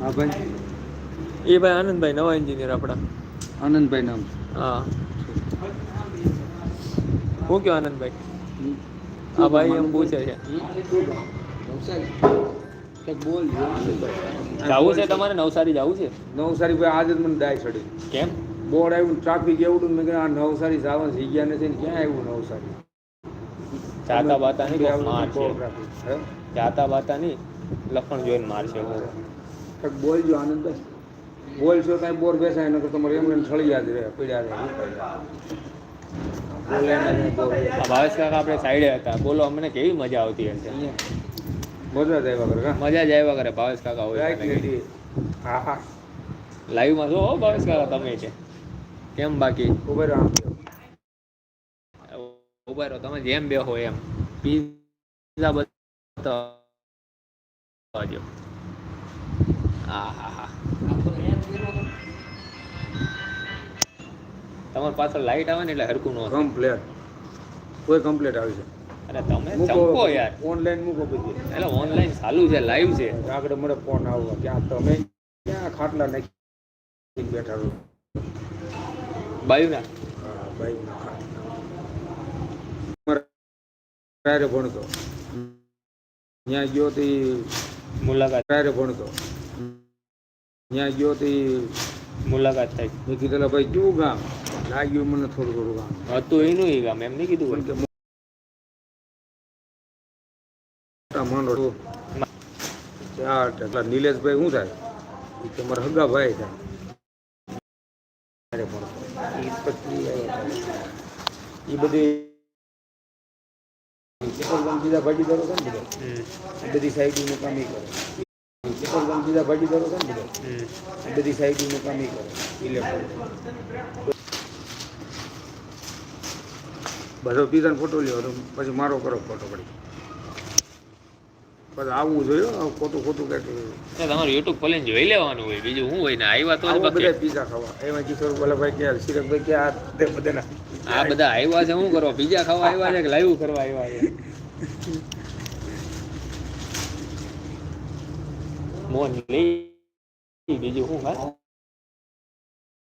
હા ભાઈ. એ ભાઈ આનંદભાઈ નવા એન્જિનિયર આપણા આનંદભાઈ નામ. હા. હું કયો આનંદભાઈ? હા ભાઈ એમ પૂછે છે. જવું છે તમારે નવસારી જવું છે? નવસારી ભાઈ આજે મને દાય ચડી. કેમ? બોર્ડ આવ્યું ટ્રાફિક એવડું મેં આ નવસારી સાવન થઈ ગયા નથી ને ક્યાં આવ્યું નવસારી? જાતા બાતા નહીં કોક માર છે જાતા બાતા નહીં લખણ જોઈને મારશે કંઈક બોલજો આનંદભાઈ બોલશો કાંઈ બોર બેસાય નકર તમારે એમને છળી યાદ રહે પીડ્યા રહે ને ભાવેશ કાકા આપણે સાઈડે હતા. બોલો અમને કેવી મજા આવતી હશે? મજા જ આવ્યા કરે મજા જ આવ્યા કરે ભાવેશ કાકા હોય હા હા. લાઈવમાં જો હો ભાવેશ કાકા તમે છે કેમ બાકી? ઉભેરો આમ. તમે જેમ બે હોય એમ. પીઝા બતાવજો. હા હા હા. તમારી પાછળ લાઈટ આવે ને એટલે હરકું નો કમ્પ્લેટ. કોઈ કમ્પ્લેટ આવી છે અરે તમે ચંપો યાર. ઓનલાઈન મૂકો પછી. એટલે ઓનલાઈન ચાલુ છે લાઈવ છે. આગળ મળે ફોન આવવા. ક્યાં તમે ક્યાં ખાટલા નાખી બેઠા રહો? બાયુના? ક્યારે ભણતો ત્યાં ગયો તે મુલાકાત. ક્યારે ભણતો. ત્યાં ગયો તે મુલાકાત થઈ. મેં કીધું ભાઈ કેવું ગામ? લાગ્યું મને થોડું થોડું ગામ. હતું એનું એ ગામ એમ નહીં કીધું કે મોટા એટલા નિલેશભાઈ શું થાય? તમારા હગા ભાઈ થાય. ભણતો. એ બધી ચેતરગામ બીજા ભાગીદારો છે ને બધા? બધી સાઈડનું કામ કરે. કરે ચેતરગામ બીજા ભાગીદારો છે ને બધા. બધી સાઈડનું કામ ઈ કરે ઇલેક્ટ્રોનિક બધો પીઝાનો ફોટો લ્યો તો પછી મારો કરો ફોટો પડી. પછી આવું જોઈએ ખોટું ખોટું કંઈક. તમારું યુટ્યુબ ખોલીને જોઈ લેવાનું હોય બીજું શું હોય ને આવ્યા તો બધા પીઝા ખાવા. એમાં કિશોર વલ્લભભાઈ ક્યાં સિરકભાઈ ક્યાં તે બધાના. આ બધા આવ્યા છે શું કરવા? પીઝા ખાવા આવ્યા છે કે લાઈવ કરવા આવ્યા છે? મોન લઈ બીજું શું હા